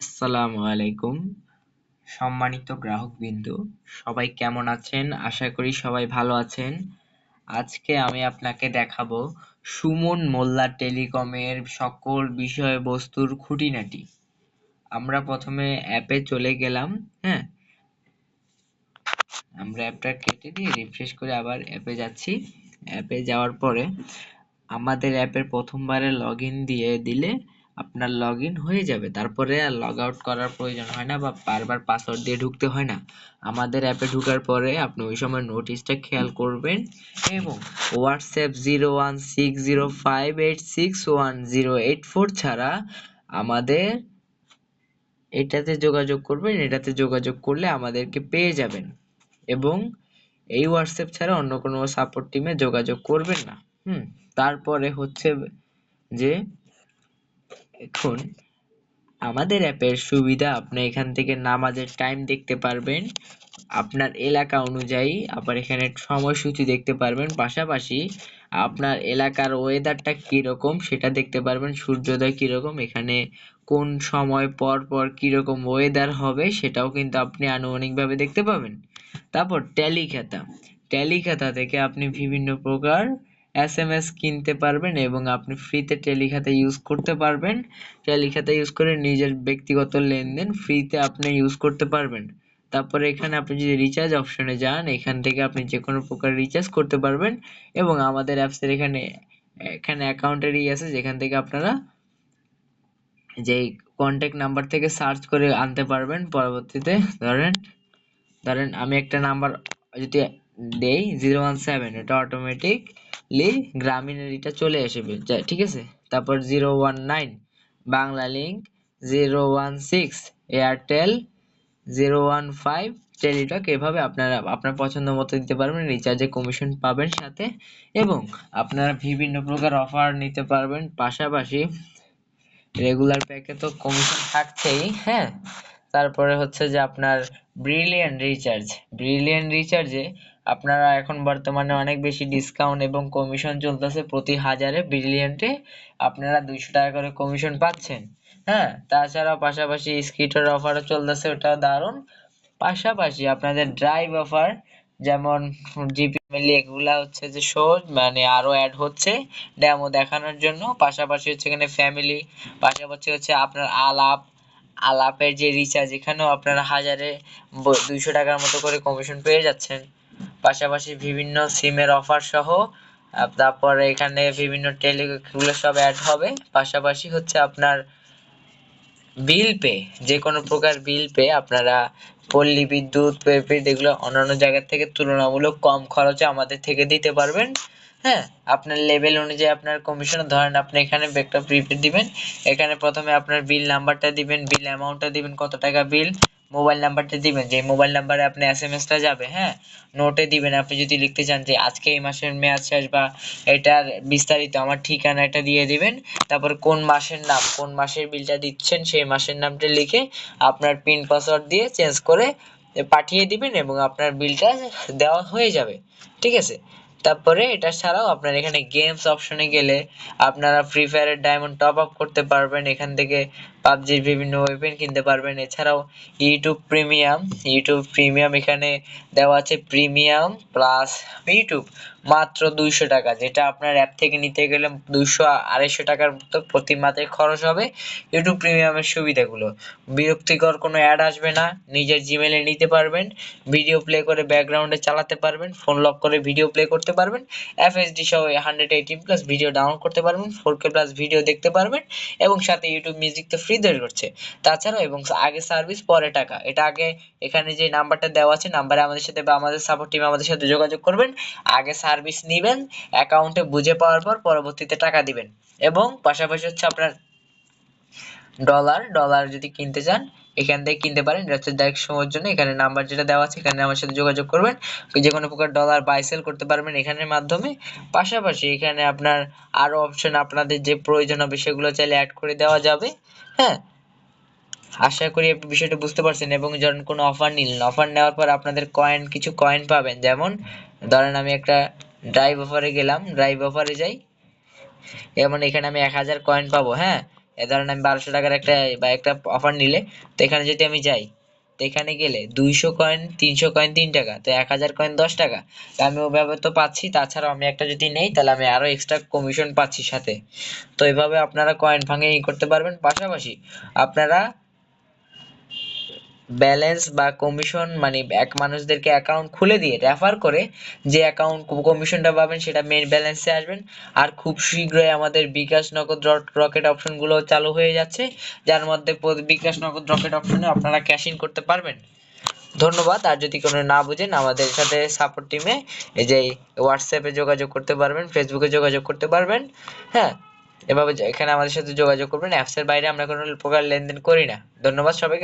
আসসালামু আলাইকুম। সম্মানিত গ্রাহকবৃন্দ, সবাই কেমন আছেন? আশা করি সবাই ভালো আছেন। আজকে আমি আপনাকে দেখাবো সুমন মোল্লা টেলিকমের সকল বিষয়বস্তুর খুঁটিনাটি। আমরা প্রথমে অ্যাপে চলে গেলাম হ্যাঁ? আমরা অ্যাপটা কেটে দিয়ে রিফ্রেশ করে আবার অ্যাপে যাচ্ছি। অ্যাপে যাওয়ার পরে আমাদের অ্যাপের প্রথমবারে লগ দিয়ে দিলে আপনার লগ ইন হয়ে যাবে। তারপরে আর লগ আউট করার প্রয়োজন হয় না বা বারবার পাসওয়ার্ড দিয়ে ঢুকতে হয় না। আমাদের অ্যাপে ঢোকার পরে আপনি ওই সময় নোটিশটা খেয়াল করবেন এবং WhatsApp zero one six zero five eight six one zero eight four ছাড়া আমাদের এটাতে যোগাযোগ করবেন, এটাতে যোগাযোগ করলে আমাদেরকে পেয়ে যাবেন। এবং এই হোয়াটসঅ্যাপ ছাড়া অন্য কোনো সাপোর্ট টিমে যোগাযোগ করবেন না। হুম, তারপরে হচ্ছে যে এখন আমাদের অ্যাপের সুবিধা, আপনি এখান থেকে নামাজের টাইম দেখতে পারবেন। আপনার এলাকা অনুযায়ী আবার এখানে সময়সূচি দেখতে পারবেন। পাশাপাশি আপনার এলাকার ওয়েদারটা কীরকম, সেটা দেখতে পারবেন। সূর্যোদয় কীরকম, এখানে কোন সময় পর পর কীরকম ওয়েদার হবে, সেটাও কিন্তু আপনি আনুমানিকভাবে দেখতে পাবেন। তারপর ট্যালি খাতা। ট্যালি খাতা থেকে আপনি বিভিন্ন প্রকার এস এম এস কিনতে পারবেন এবং আপনি ফ্রিতে টেলিখাতা ইউজ করতে পারবেন। টেলিখাতা ইউজ করে নিজের ব্যক্তিগত লেনদেন ফ্রিতে আপনি ইউজ করতে পারবেন। তারপরে এখানে আপনি যদি রিচার্জ অপশনে যান, এখান থেকে আপনি যে কোনো প্রকার রিচার্জ করতে পারবেন এবং আমাদের অ্যাপসের এখানে এখানে অ্যাকাউন্টের ই আছে যেখান থেকে আপনারা যেই কন্ট্যাক্ট নাম্বার থেকে সার্চ করে আনতে পারবেন। পরবর্তীতে ধরেন ধরেন আমি একটা নাম্বার যদি দেই জিরো ওয়ান সেভেন এটা অটোমেটিকলি গ্রামীণের এটা চলে আসবে। ঠিক আছে? তারপর zero one nine Banglalink zero one six Airtel zero one five Teletalk এভাবে আপনারা, আপনার পছন্দ মতো দিতে পারবেন রিচার্জে কমিশন পাবেন সাথে, এবং আপনারা বিভিন্ন প্রকার অফার নিতে পারবেন, পাশাপাশি রেগুলার প্যাকে তো কমিশন থাকছেই হ্যাঁ? তারপরে হচ্ছে যে আপনার ব্রিলিয়ান্ট রিচার্জ ব্রিলিয়ান্ট রিচার্জে আপনারা এখন বর্তমানে অনেক বেশি ডিসকাউন্ট এবং কমিশন চলতেছে। প্রতি হাজারে ব্রিলিয়ান্টে আপনারা দুইশো টাকা করে কমিশন পাচ্ছেন। হ্যাঁ তাছাড়াও পাশাপাশি স্কিটের অফারও চলতেছে, ওটাও দারুণ। পাশাপাশি আপনাদের ড্রাইভ অফার যেমন জিপি মিলি এগুলা হচ্ছে যে শো মানে আরও অ্যাড হচ্ছে ডেমো দেখানোর জন্য। পাশাপাশি হচ্ছে এখানে ফ্যামিলি পাশাপাশি হচ্ছে আপনার আলাপ আলাপের যে রিচার্জ এখানেও আপনারা হাজারে দুইশো টাকার মতো করে কমিশন পেয়ে যাচ্ছেন। পাশাপাশি বিভিন্ন সিমের অফার সহ তারপরে এখানে বিভিন্ন টেলিগুলো সব অ্যাড হবে। পাশাপাশি হচ্ছে আপনার বিল পে যে কোনো প্রকার বিল পে আপনারা পল্লী বিদ্যুৎ প্রিপেড এগুলো অন্যান্য জায়গার থেকে তুলনামূলক কম খরচে আমাদের থেকে দিতে পারবেন। হ্যাঁ আপনার লেভেল অনুযায়ী আপনার কমিশন ধরেন আপনি এখানে একটা প্রিপেড দিবেন, এখানে প্রথমে আপনার বিল নাম্বারটা দিবেন বিল অ্যামাউন্টটা দিবেন, কত টাকা বিল মোবাইল নাম্বারটা দিবেন যে মোবাইল নাম্বারে আপনি এস এম এসটা যাবে হ্যাঁ নোটে দিবেন, আপনি যদি লিখতে চান যে আজকে এই মাসের মেয়াদ শেষ বা এটার বিস্তারিত আমার ঠিকানাটা দিয়ে দিবেন, তারপর কোন মাসের নাম, কোন মাসের বিলটা দিচ্ছেন, সেই মাসের নামটা লিখে আপনার পিন পাসওয়ার্ড দিয়ে চেঞ্জ করে পাঠিয়ে দিবেন এবং আপনার বিলটা দেওয়া হয়ে যাবে, ঠিক আছে? তারপরে এটা ছাড়াও আপনার এখানে গেমস অপশনে গেলে আপনারা ফ্রি ফায়ারের ডায়মন্ড টপ আপ করতে পারবেন। এখান থেকে পাবজির বিভিন্ন ওয়েপেন কিনতে পারবেন। এছাড়াও ইউটিউব প্রিমিয়াম ইউটিউব প্রিমিয়াম এখানে দেওয়া আছে প্রিমিয়াম প্লাস ইউটিউব মাত্র দুইশো টাকা, যেটা আপনার অ্যাপ থেকে নিতে গেলে দুইশো আড়াইশো টাকার মতো প্রতি মাসে খরচ হবে ইউটিউব প্রিমিয়ামের সুবিধাগুলো। বিরক্তিকর কোনো অ্যাড আসবে না, নিজের জিমেলে নিতে পারবেন ভিডিও প্লে করে ব্যাকগ্রাউন্ডে চালাতে পারবেন ফোন লক করে ভিডিও প্লে করতে পারবেন এফএসডি সহ hundred eighteen plus video download করতে পারবেন ফোর কে প্লাস ভিডিও দেখতে পারবেন, এবং সাথে ইউটিউব মিউজিক তো ফ্রি তৈরি করছে। তাছাড়াও এবং আগে সার্ভিস পরে টাকা। এটা আগে এখানে যে নাম্বারটা দেওয়া আছে নাম্বারে আমাদের সাথে বা আমাদের সাপোর্ট টিম আমাদের সাথে যোগাযোগ করবেন। আগে সার্ভিস নেবেন অ্যাকাউন্টে বুঝে পাওয়ার পর পরবর্তীতে টাকা দিবেন। এবং পাশাপাশি হচ্ছে আপনার ডলার ডলার যদি কিনতে চান, এখান থেকে কিনতে পারেন। এটা হচ্ছে ডাইরেক্ট সময়ের জন্য। এখানে নাম্বার যেটা দেওয়া আছে, এখানে আমার সাথে যোগাযোগ করবেন। যে কোনো প্রকার ডলার বাই সেল করতে পারবেন এখানের মাধ্যমে। পাশাপাশি এখানে আপনার আরও অপশন আপনাদের যে প্রয়োজন হবে, সেগুলো চাইলে অ্যাড করে দেওয়া যাবে। হ্যাঁ? আশা করি আপনি বিষয়টা বুঝতে পারছেন এবং যখন কোনো অফার নিলেন। অফার নেওয়ার পর আপনাদের কয়েন কিছু কয়েন পাবেন। যেমন, ধরেন আমি একটা ড্রাইভ অফারে গেলাম। ড্রাইভ অফারে যাই। যেমন এখানে আমি এক হাজার কয়েন পাবো হ্যাঁ? ধরেন আমি বারোশো টাকার একটা, বা একটা অফার নিলে, তো এখানে যদি আমি যাই, তো এখানে গেলে দুইশো কয়েন তিনশো কয়েন তিন টাকা, তো এক হাজার কয়েন দশ টাকা। তো আমি ওভাবে তো পাচ্ছি, তাছাড়াও আমি একটা যদি নেই, তাহলে আমি আরও এক্সট্রা কমিশন পাচ্ছি সাথে। তো এভাবে আপনারা কয়েন ই করতে পারবেন। পাশাপাশি আপনারা ব্যালেন্স বা কমিশন মানে এক মানুষদেরকে অ্যাকাউন্ট খুলে দিয়ে রেফার করে যে অ্যাকাউন্ট কমিশনটা পাবেন, সেটা মেন ব্যালেন্সে আসবেন। আর খুব শীঘ্রই আমাদের বিকাশ নগদ রকেট অপশনগুলো চালু হয়ে যাচ্ছে, যার মধ্যে বিকাশ নগদ রকেট অপশনে আপনারা ক্যাশ ইন করতে পারবেন। ধন্যবাদ। আর যদি কোনো না বুঝেন, আমাদের সাথে সাপোর্ট টিমে এই যে হোয়াটসঅ্যাপে যোগাযোগ করতে পারবেন ফেসবুকে যোগাযোগ করতে পারবেন হ্যাঁ? এভাবে এখানে আমাদের সাথে যোগাযোগ করবেন। অ্যাপসের বাইরে আমরা কোনো প্রকার লেনদেন করি না। ধন্যবাদ সবাইকে।